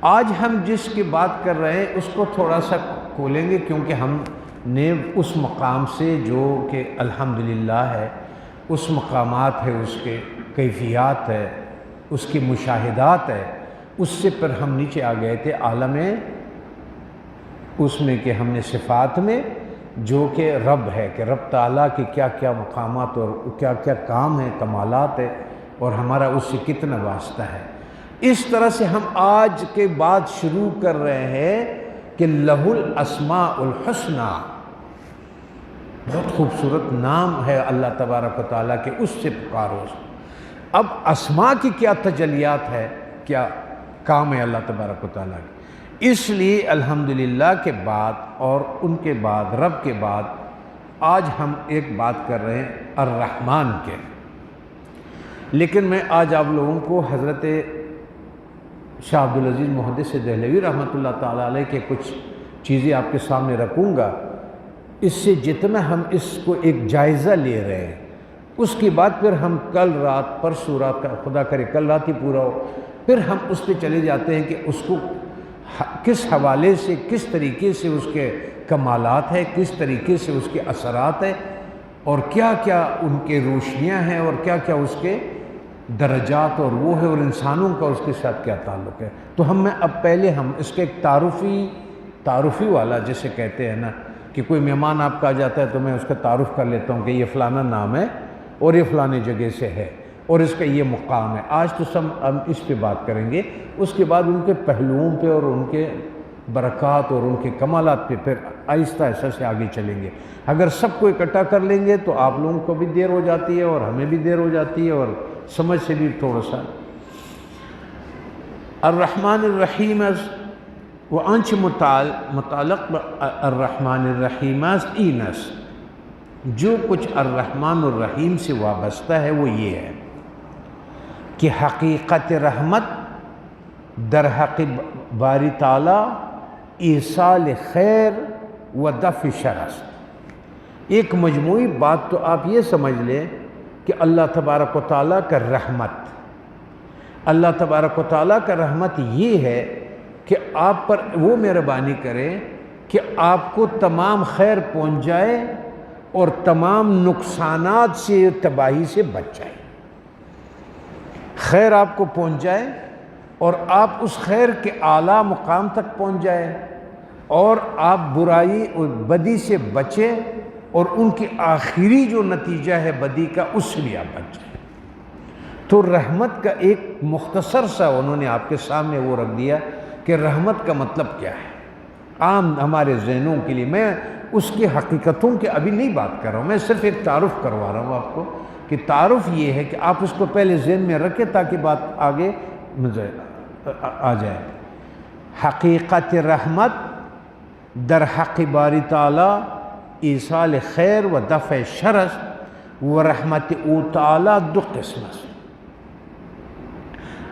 آج ہم جس کی بات کر رہے ہیں، اس کو تھوڑا سا کھولیں گے کیونکہ ہم نے اس مقام سے جو کہ الحمدللہ ہے، اس مقامات ہے، اس کے کیفیات ہے، اس کی مشاہدات ہے، اس سے پھر ہم نیچے آ گئے تھے عالم اس میں کہ ہم نے صفات میں جو کہ رب ہے کہ رب تعالیٰ کے کیا کیا مقامات اور کیا کیا کام ہیں، کمالات ہے اور ہمارا اس سے کتنا واسطہ ہے۔ اس طرح سے ہم آج کے بعد شروع کر رہے ہیں کہ لہ الاسماء الحسنہ۔ بہت خوبصورت نام ہے اللہ تبارک و تعالیٰ کے اس سے پکارو۔ اب اسما کی کیا تجلیات ہے، کیا کام ہے اللہ تبارک و تعالیٰ کی؟ اس لیے الحمدللہ کے بعد اور ان کے بعد، رب کے بعد، آج ہم ایک بات کر رہے ہیں الرحمن کے۔ لیکن میں آج آپ لوگوں کو حضرت شاہ عبدالعزیز محدث دہلوی رحمۃ اللہ تعالیٰ علیہ کے کچھ چیزیں آپ کے سامنے رکھوں گا۔ اس سے جتنا ہم اس کو ایک جائزہ لے رہے ہیں، اس کے بعد پھر ہم کل رات پرسوں رات کا، خدا کرے کل رات ہی پورا ہو، پھر ہم اس پہ چلے جاتے ہیں کہ اس کو کس حوالے سے، کس طریقے سے اس کے کمالات ہے کس طریقے سے اس کے اثرات ہے اور کیا کیا ان کے روشنیاں ہیں اور کیا کیا اس کے درجات اور وہ ہے اور انسانوں کا اس کے ساتھ کیا تعلق ہے؟ تو ہم میں اب پہلے ہم اس کے ایک تعارفی تعارفی والا جسے کہتے ہیں نا، کہ کوئی مہمان آپ کا آ جاتا ہے تو میں اس کا تعارف کر لیتا ہوں کہ یہ فلانا نام ہے اور یہ فلانے جگہ سے ہے اور اس کا یہ مقام ہے۔ آج تو سب ہم اس پہ بات کریں گے۔ اس کے بعد ان کے پہلوؤں پہ اور ان کے برکات اور ان کے کمالات پہ پھر آہستہ آہستہ سے آگے چلیں گے۔ اگر سب کو اکٹھا کر لیں گے تو آپ لوگوں کو بھی دیر ہو جاتی ہے اور ہمیں بھی دیر ہو جاتی ہے اور سمجھ سے بھی تھوڑا سا۔ الرحمن الرحیم وہ انچ متعلق الرحمن الرحیم اینس جو کچھ الرحمن الرحیم سے وابستہ ہے وہ یہ ہے کہ حقیقت رحمت در حق باری تعالیٰ ایصال خیر و دف شرس۔ ایک مجموعی بات تو آپ یہ سمجھ لیں کہ اللہ تبارک و تعالیٰ کا رحمت۔ اللہ تبارک و تعالیٰ کا رحمت یہ ہے کہ آپ پر وہ مہربانی کرے کہ آپ کو تمام خیر پہنچ جائے اور تمام نقصانات سے، تباہی سے بچ جائے۔ خیر آپ کو پہنچ جائے اور آپ اس خیر کے اعلیٰ مقام تک پہنچ جائے اور آپ برائی اور بدی سے بچے اور ان کی آخری جو نتیجہ ہے بدی کا، اس سے بھی آپ بچ جائیں تو رحمت کا ایک مختصر سا انہوں نے آپ کے سامنے وہ رکھ دیا کہ رحمت کا مطلب کیا ہے۔ عام ہمارے ذہنوں کے لیے، میں اس کی حقیقتوں کے ابھی نہیں بات کر رہا ہوں، میں صرف ایک تعارف کروا رہا ہوں آپ کو کہ تعارف یہ ہے کہ آپ اس کو پہلے ذہن میں رکھیں تاکہ بات آگے آ جائے۔ حقیقت رحمت در حق باری تعالیٰ ایصال خیر و دفع شرس و رحمت او تعالیٰ دو قسمت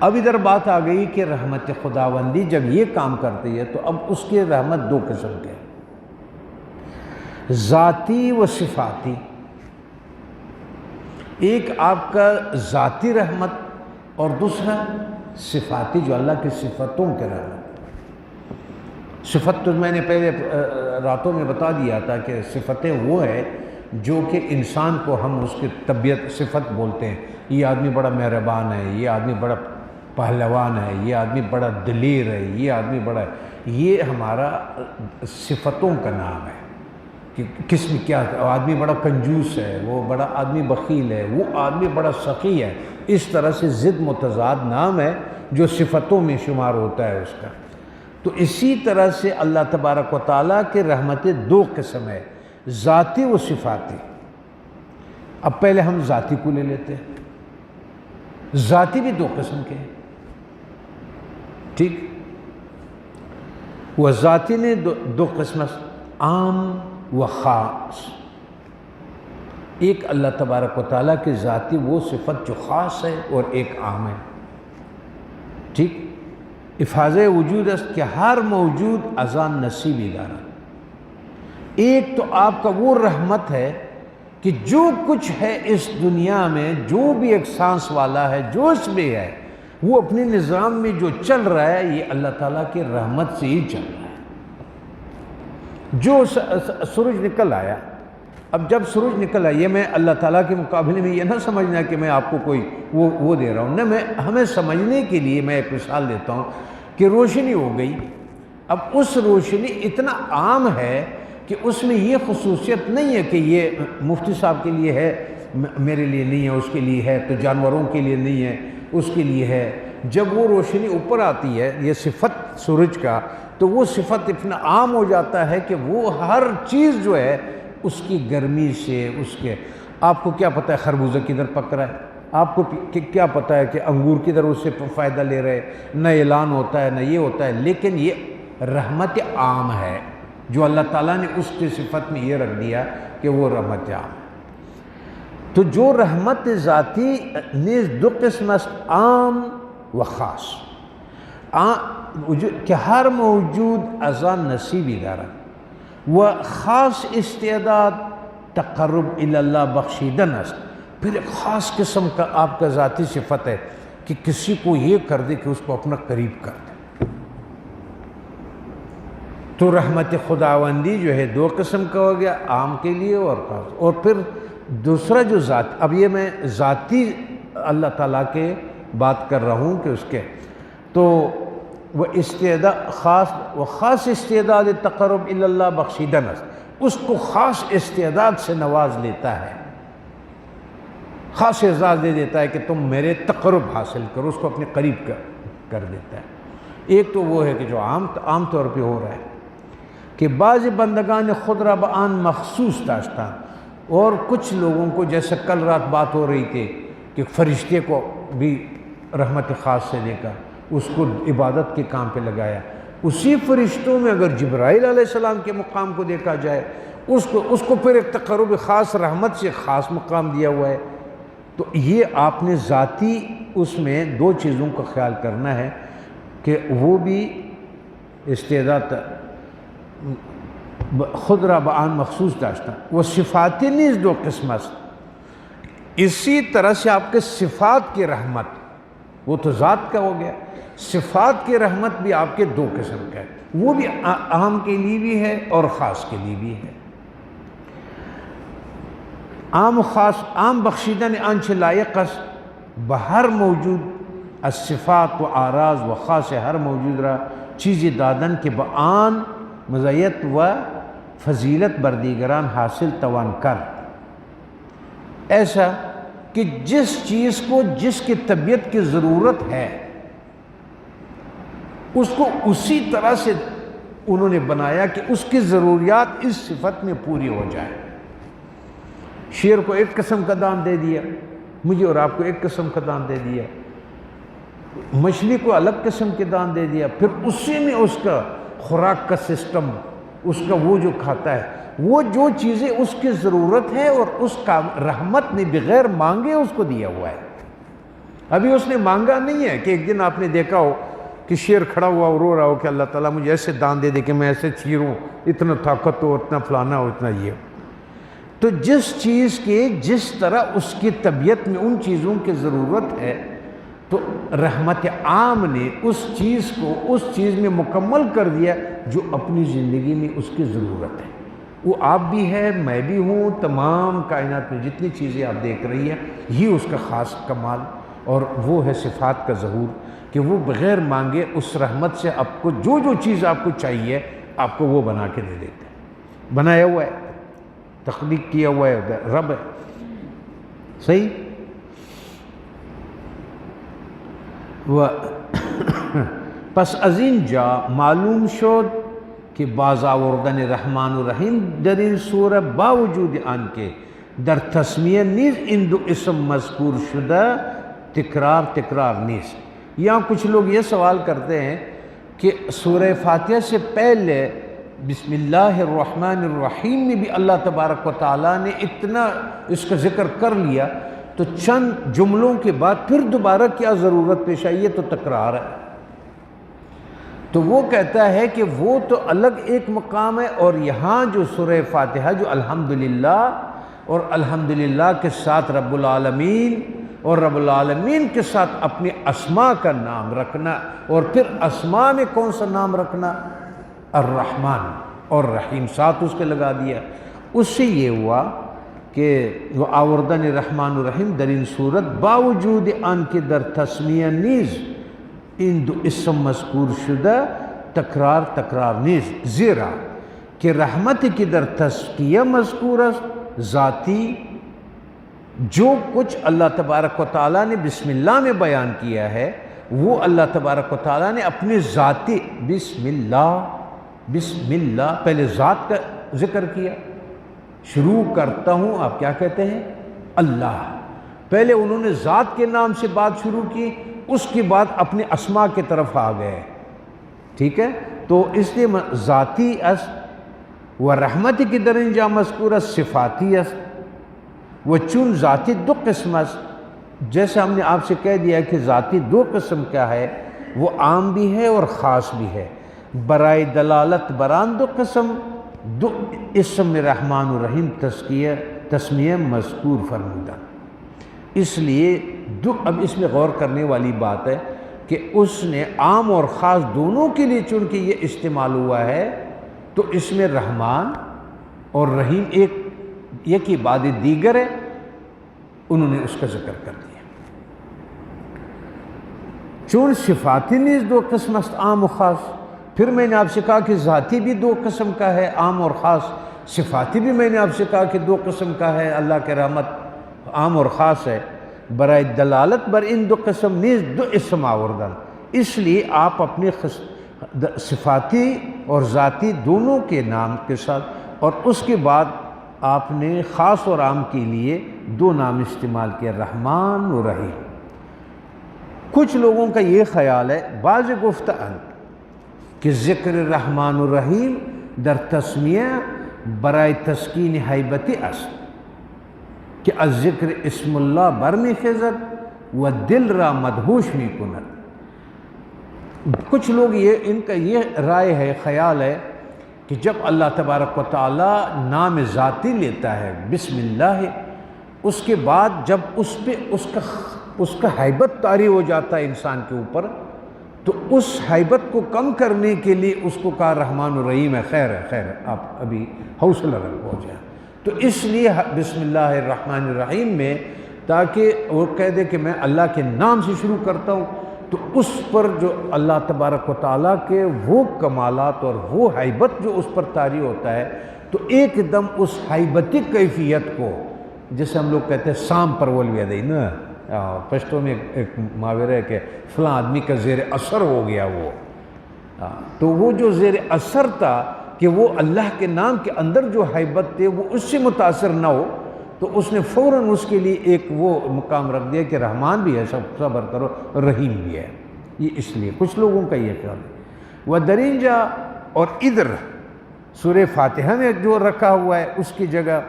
اب ادھر بات آ گئی کہ رحمت خداوندی جب یہ کام کرتی ہے تو اب اس کی رحمت دو قسم کے ذاتی و صفاتی۔ ایک آپ کا ذاتی رحمت اور دوسرا صفاتی جو اللہ کی صفتوں کے رحمت۔ صفت تو میں نے پہلے راتوں میں بتا دیا تھا کہ صفتیں وہ ہے جو کہ انسان کو ہم اس کی طبیعت صفت بولتے ہیں۔ یہ آدمی بڑا مہربان ہے، یہ آدمی بڑا پہلوان ہے، یہ آدمی بڑا دلیر ہے، یہ آدمی بڑا یہ ہمارا صفتوں کا نام ہے۔ کہ کس میں کیا، آدمی بڑا کنجوس ہے، وہ بڑا آدمی بخیل ہے، وہ آدمی بڑا سخی ہے۔ اس طرح سے ضد متضاد نام ہے جو صفتوں میں شمار ہوتا ہے اس کا۔ تو اسی طرح سے اللہ تبارک و تعالیٰ کے رحمتیں دو قسم ہے ذاتی و صفاتی۔ اب پہلے ہم ذاتی کو لے لیتے ہیں۔ ذاتی بھی دو قسم کے ہیں۔ ٹھیک۔ وہ ذاتی نے دو قسم عام و خاص۔ ایک اللہ تبارک و تعالیٰ کی ذاتی وہ صفت جو خاص ہے اور ایک عام ہے۔ افاظ وجود است کہ ہر موجود اذان نصیب ادارہ ایک تو آپ کا وہ رحمت ہے کہ جو کچھ ہے اس دنیا میں، جو بھی ایک سانس والا ہے، جو اس میں ہے، وہ اپنے نظام میں جو چل رہا ہے، یہ اللہ تعالیٰ کی رحمت سے ہی چل رہا ہے۔ جو سورج نکل آیا اب جب سورج نکل یہ میں اللہ تعالیٰ کے مقابلے میں یہ نہ سمجھنا کہ میں آپ کو کوئی وہ وہ دے رہا ہوں، نہ میں، ہمیں سمجھنے کے لیے میں ایک مثال دیتا ہوں کہ روشنی ہو گئی۔ اب اس روشنی اتنا عام ہے کہ اس میں یہ خصوصیت نہیں ہے کہ یہ مفتی صاحب کے لیے ہے میرے لیے نہیں ہے، اس کے لیے ہے، تو جانوروں کے لیے نہیں ہے، اس کے لیے ہے۔ جب وہ روشنی اوپر آتی ہے، یہ صفت سورج کا، تو وہ صفت اتنا عام ہو جاتا ہے کہ وہ ہر چیز جو ہے اس کی گرمی سے، اس کے، آپ کو کیا پتہ ہے خربوزہ کدھر پک رہا ہے؟ آپ کو کیا پتہ ہے کہ انگور کدھر اس سے فائدہ لے رہے نہ اعلان ہوتا ہے، نہ یہ ہوتا ہے، لیکن یہ رحمت عام ہے۔ جو اللہ تعالیٰ نے اس کی صفت میں یہ رکھ دیا کہ وہ رحمت عام ہے۔ تو جو رحمت ذاتی نیز دو قسم عام و خاص۔ کہ ہر موجود ازان نصیبی دارد و خاص استعداد تقرب اللہ بخشیدن است۔ پھر ایک خاص قسم کا آپ کا ذاتی صفت ہے کہ کسی کو یہ کر دے کہ اس کو اپنا قریب کر دے۔ تو رحمت خداوندی جو ہے دو قسم کا ہو گیا، عام کے لیے اور خاص۔ اور پھر دوسرا جو ذات، اب یہ میں ذاتی اللہ تعالیٰ کے بات کر رہا ہوں کہ اس کے۔ تو وہ استعداد خاص وہ خاص استعداد تقرب اللہ بخشیدن اس کو خاص استعداد سے نواز لیتا ہے۔ خاص اعزاز دے دیتا ہے کہ تم میرے تقرب حاصل کرو اس کو اپنے قریب کر دیتا ہے۔ ایک تو وہ ہے کہ جو عام عام طور پہ ہو رہا ہے کہ بعض بندگان خود ربعان مخصوص داشتہ اور کچھ لوگوں کو جیسے کل رات بات ہو رہی تھی کہ فرشتے کو بھی رحمت خاص سے دیکھا اس کو عبادت کے کام پہ لگایا۔ اسی فرشتوں میں اگر جبرائیل علیہ السلام کے مقام کو دیکھا جائے، اس کو اس کو پھر ایک تقرب خاص رحمت سے خاص مقام دیا ہوا ہے۔ تو یہ آپ نے ذاتی اس میں دو چیزوں کا خیال کرنا ہے کہ وہ بھی استعداد، خود را بعان مخصوص داشتا وہ صفاتی نیز دو قسمت اسی طرح سے آپ کے صفات کی رحمت وہ تو ذات کا ہو گیا۔ صفات کی رحمت بھی آپ کے دو قسم کا ہے۔ وہ بھی عام کے لیے بھی ہے اور خاص کے لیے بھی ہے۔ عام خاص، عام بخشیدہ نے انچ لائق بہر موجود الصفات و آراز و خاص ہر موجود رہا چیز دادن کے بعان مزیت و فضیلت بردیگران حاصل توان کر۔ ایسا کہ جس چیز کو جس کی طبیعت کی ضرورت ہے، اس کو اسی طرح سے انہوں نے بنایا کہ اس کی ضروریات اس صفت میں پوری ہو جائے شیر کو ایک قسم کا دان دے دیا، مجھے اور آپ کو ایک قسم کا دان دے دیا۔ مچھلی کو الگ قسم کے دان دے دیا، پھر اسی میں اس کا خوراک کا سسٹم، اس کا وہ جو کھاتا ہے وہ جو چیزیں اس کی ضرورت ہے اور اس کا رحمت نے بغیر مانگے اس کو دیا ہوا ہے۔ ابھی اس نے مانگا نہیں ہے کہ ایک دن آپ نے دیکھا ہو کہ شیر کھڑا ہوا اور رو رہا ہو کہ اللہ تعالیٰ مجھے ایسے دان دے دے کہ میں ایسے چیروں، اتنا طاقت ہو، اتنا فلانا ہو، اتنا یہ تو جس چیز کے جس طرح اس کی طبیعت میں ان چیزوں کی ضرورت ہے، تو رحمت عام نے اس چیز کو اس چیز میں مکمل کر دیا جو اپنی زندگی میں اس کی ضرورت ہے۔ وہ آپ بھی ہے، میں بھی ہوں، تمام کائنات میں جتنی چیزیں آپ دیکھ رہی ہیں، یہ اس کا خاص کمال اور وہ ہے صفات کا ظہور کہ وہ بغیر مانگے اس رحمت سے آپ کو جو جو چیز آپ کو چاہیے، آپ کو وہ بنا کے دے دیتے ہیں۔ بنایا ہوا ہے، تخلیق کیا ہوا ہے، رب ہے۔ صحیح؟ و پس از این جا، معلوم شد که باز آوردن رحمان و رحیم در این سوره باوجود آنکه در تسمیه نیز این دو اسم مذکور شده تکرار تکرار نیست یہاں کچھ لوگ یہ سوال کرتے ہیں کہ سورہ فاتحہ سے پہلے بسم اللہ الرحمن الرحیم میں بھی اللہ تبارک و تعالیٰ نے اتنا اس کا ذکر کر لیا تو چند جملوں کے بعد پھر دوبارہ کیا ضرورت پیش آئی؟ ہے تو تکرار ہے۔ تو وہ کہتا ہے کہ وہ تو الگ ایک مقام ہے اور یہاں جو سورہ فاتحہ جو الحمدللہ اور الحمدللہ کے ساتھ رب العالمین اور رب العالمین کے ساتھ اپنی اسما کا نام رکھنا اور پھر اسما میں کون سا نام رکھنا؟ الرحمن اور رحیم ساتھ اس کے لگا دیا۔ اس سے یہ ہوا کہ وہ آوردن رحمان الرحیم در ان صورت باوجود ان کے در تسمیہ نیز ان دو اسم مذکور شدہ تکرار تکرار نیز زیرا کہ رحمت کی در تسکیہ مذکور است، ذاتی جو کچھ اللہ تبارک و تعالیٰ نے بسم اللہ میں بیان کیا ہے، وہ اللہ تبارک و تعالیٰ نے اپنے ذاتی بسم اللہ بسم اللہ پہلے ذات کا ذکر کیا۔ شروع کرتا ہوں، آپ کیا کہتے ہیں؟ اللہ۔ پہلے انہوں نے ذات کے نام سے بات شروع کی اس کے بعد اپنے اسما کی طرف آ گئے۔ ٹھیک ہے؟ تو اس لیے ذاتی اس و رحمت کی درنجہ مذکور صفاتی اس۔ وہ چون ذاتی دو قسم جیسے ہم نے آپ سے کہہ دیا کہ ذاتی دو قسم کیا ہے، وہ عام بھی ہے اور خاص بھی ہے۔ برائے دلالت بران دو قسم، دو اسم رحمان الرحیم تسکیہ، تسمیہ مذکور فرمودہ۔ اس لیے دو اب اس میں غور کرنے والی بات ہے کہ اس نے عام اور خاص دونوں کے لیے چونکہ یہ استعمال ہوا ہے، تو اس میں رحمان اور رحیم ایک یہ بعد دیگر ہے انہوں نے اس کا ذکر کر دیا۔ چون صفاتی نیز دو قسم است عام و خاص، پھر میں نے آپ سے کہا کہ ذاتی بھی دو قسم کا ہے، عام اور خاص صفاتی بھی میں نے آپ سے کہا کہ دو قسم کا ہے، اللہ کے رحمت عام اور خاص ہے، برائے دلالت بر ان دو قسم نیز دو اسم آوردن۔ اس لیے آپ اپنی صفاتی اور ذاتی دونوں کے نام کے ساتھ اور اس کے بعد آپ نے خاص اور عام کے لیے دو نام استعمال کیا رحمان و رحیم۔ کچھ لوگوں کا یہ خیال ہے، بعض گفتہ کہ ذکر رحمان الرحیم در تسمیہ برائے تسکین حیبت اس کہ ذکر اسم اللہ برمی خزت و دل را مدہوش میں کنت۔ کچھ لوگ یہ، ان کا یہ رائے ہے، خیال ہے کہ جب اللہ تبارک و تعالی نام ذاتی لیتا ہے بسم اللہ، اس کے بعد جب اس پہ، اس کا اس کا حیبت طاری ہو جاتا ہے انسان کے اوپر، تو اس حیبت کو کم کرنے کے لیے اس کو کہا رحمان الرحیم ہے۔ خیر ہے خیر ہے، آپ ابھی حوصلہ رکھ ہو جائیں تو اس لیے بسم اللہ الرحمن الرحیم میں تاکہ وہ کہہ دے کہ میں اللہ کے نام سے شروع کرتا ہوں، تو اس پر جو اللہ تبارک و تعالیٰ کے وہ کمالات اور وہ حیبت جو اس پر طاری ہوتا ہے، تو ایک دم اس حیبتی کیفیت کو، جسے ہم لوگ کہتے ہیں سام پرول بھی دئی نا؟ پشتوں میں ایک معاور ہے کہ فلاں آدمی کا زیر اثر ہو گیا وہ۔ تو وہ جو زیر اثر تھا کہ وہ اللہ کے نام کے اندر جو حیبت تھے وہ اس سے متاثر نہ ہو، تو اس نے فوراً اس کے لیے ایک وہ مقام رکھ دیا کہ رحمان بھی ہے، سب صبر کرو، رحیم بھی ہے۔ یہ اس لیے کچھ لوگوں کا یہ خیال ہے۔ وہ درینجا اور ادھر سور فاتحہ میں جو رکھا ہوا ہے اس کی جگہ،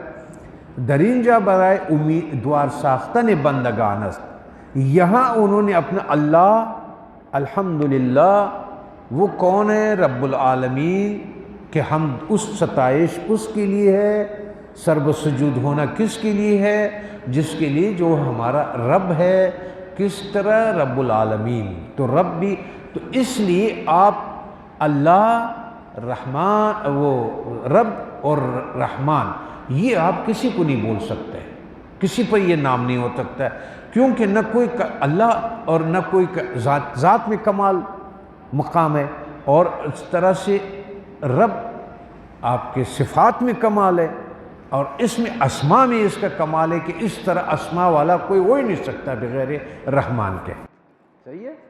درینجا برائے امیدوار ساختہ نے بندگانست یہاں انہوں نے اپنا اللہ، الحمدللہ، وہ کون ہے؟ رب العالمین۔ کہ ہم اس ستائش اس کے لیے ہے، سرب سجود ہونا کس کے لیے ہے؟ جس کے لیے جو ہمارا رب ہے، کس طرح رب العالمین؟ تو رب بھی، تو اس لیے آپ اللہ، رحمان، وہ رب اور رحمان، یہ آپ کسی کو نہیں بول سکتے۔ کسی پر یہ نام نہیں ہو سکتا۔ ہے کیونکہ نہ کوئی اللہ اور نہ کوئی ذات ذات میں کمال مقام ہے اور اس طرح سے رب آپ کے صفات میں کمال ہے اور اس میں اسما میں اس کا کمال ہے کہ اس طرح اسما والا کوئی ہو ہی نہیں سکتا بغیر رحمان کے۔ صحیح ہے؟